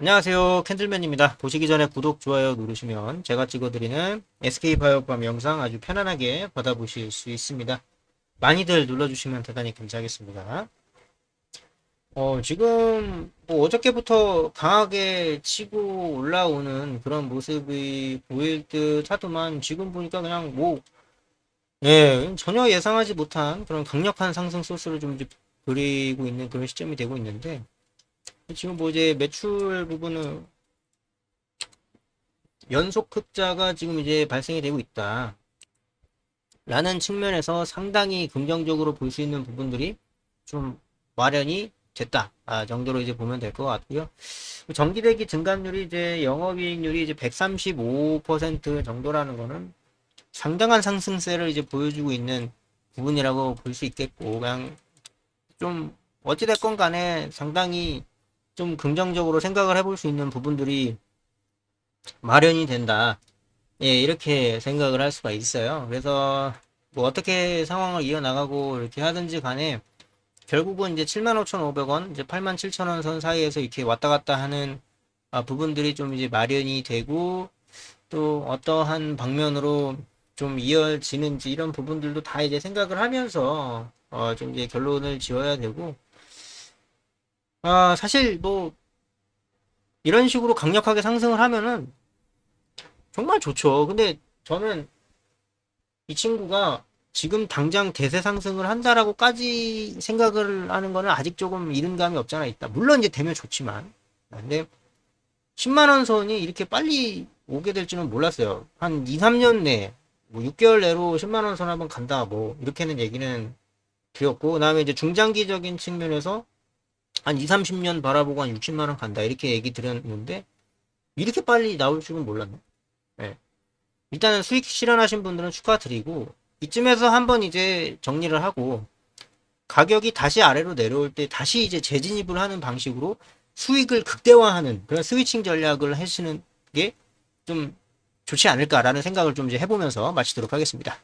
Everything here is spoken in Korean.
안녕하세요. 캔들맨입니다. 보시기 전에 구독 좋아요 누르시면 제가 찍어드리는 SK바이오팜 영상 아주 편안하게 받아보실 수 있습니다. 많이들 눌러주시면 대단히 감사하겠습니다. 어 지금 뭐 어저께부터 강하게 치고 올라오는 그런 모습이 보일 듯 하더만 지금 보니까 그냥 뭐 예, 전혀 예상하지 못한 그런 강력한 상승 소스를 좀 그리고 있는 그런 시점이 되고 있는데 지금 뭐 이제 매출 부분은 연속 흑자가 지금 이제 발생이 되고 있다. 라는 측면에서 상당히 긍정적으로 볼 수 있는 부분들이 좀 마련이 됐다. 아, 정도로 이제 보면 될 것 같고요. 전기대기 증감률이 이제 영업이익률이 이제 135% 정도라는 거는 상당한 상승세를 이제 보여주고 있는 부분이라고 볼 수 있겠고, 그냥 좀 어찌됐건 간에 상당히 좀 긍정적으로 생각을 해볼 수 있는 부분들이 마련이 된다. 예, 이렇게 생각을 할 수가 있어요. 그래서 뭐 어떻게 상황을 이어나가고 이렇게 하든지 간에 결국은 이제 75,500원, 이제 87,000원 선 사이에서 이렇게 왔다 갔다 하는 아, 부분들이 좀 이제 마련이 되고 또 어떠한 방면으로 좀 이어지는지 이런 부분들도 다 이제 생각을 하면서 어, 좀 이제 결론을 지어야 되고 아, 사실 뭐 이런 식으로 강력하게 상승을 하면은 정말 좋죠. 근데 저는 이 친구가 지금 당장 대세 상승을 한다라고까지 생각을 하는 거는 아직 조금 이른 감이 없잖아 있다. 물론 이제 되면 좋지만. 근데 10만 원 선이 이렇게 빨리 오게 될 줄은 몰랐어요. 한 2, 3년 내, 뭐 6개월 내로 10만 원 선 한번 간다. 뭐 이렇게는 얘기는 드렸고, 그다음에 이제 중장기적인 측면에서 한 2, 30년 바라보고 한 60만 원 간다. 이렇게 얘기 드렸는데 이렇게 빨리 나올 줄은 몰랐네. 예. 일단은 수익 실현하신 분들은 축하드리고 이쯤에서 한번 이제 정리를 하고 가격이 다시 아래로 내려올 때 다시 이제 재진입을 하는 방식으로 수익을 극대화하는 그런 스위칭 전략을 하시는 게 좀 좋지 않을까라는 생각을 좀 이제 해보면서 마치도록 하겠습니다.